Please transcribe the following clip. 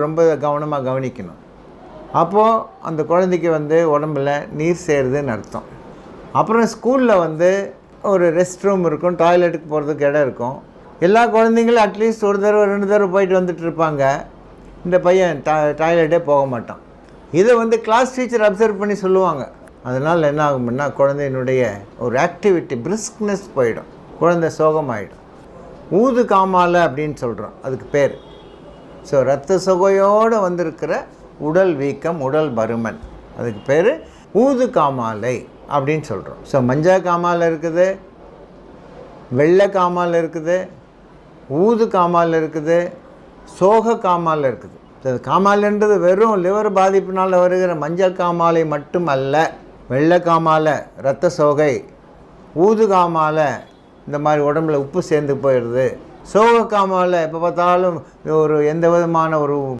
ரொம்ப கவனமாக கவனிக்கணும். அப்போது அந்த குழந்தைக்கு வந்து உடம்புல நீர் சேருதுன்னு அர்த்தம். அப்புறம் ஸ்கூலில் வந்து ஒரு ரெஸ்ட் ரூம் இருக்கும் டாய்லெட்டுக்கு போகிறதுக்கு இடம் இருக்கும். எல்லா குழந்தைங்களும் அட்லீஸ்ட் ஒரு தடவை ரெண்டு தடவை போயிட்டு வந்துட்டு இருப்பாங்க. இந்த பையன் டா டாய்லெட்டே போக மாட்டான். இதை வந்து கிளாஸ் டீச்சர் அப்சர்வ் பண்ணி சொல்லுவாங்க. அதனால் என்ன ஆகும்னா குழந்தையினுடைய ஒரு ஆக்டிவிட்டி பிரிஸ்க்னஸ் போயிடும். குழந்தை சோகமாயிடும். ஊது காமாலை அப்படின்னு சொல்கிறோம் அதுக்கு பேர். ஸோ ரத்த சொகையோடு வந்திருக்கிற உடல் வீக்கம் உடல் பருமன். அதுக்கு பேர் ஊது காமாலை அப்படின்னு சொல்கிறோம் ஸோ மஞ்சள் காமாலை இருக்குது வெள்ளை காமால் இருக்குது ஊது காமால் இருக்குது சோக காமால் இருக்குது. காமாலைன்றது வெறும் லிவர் பாதிப்பினால் வருகிற மஞ்சள் காமாலை மட்டும் அல்ல வெள்ளை காமாலை இரத்த சோகை ஊது காமாலை இந்த மாதிரி உடம்புல உப்பு சேர்ந்து போயிடுது. சோக எப்போ பார்த்தாலும் ஒரு எந்த விதமான ஒரு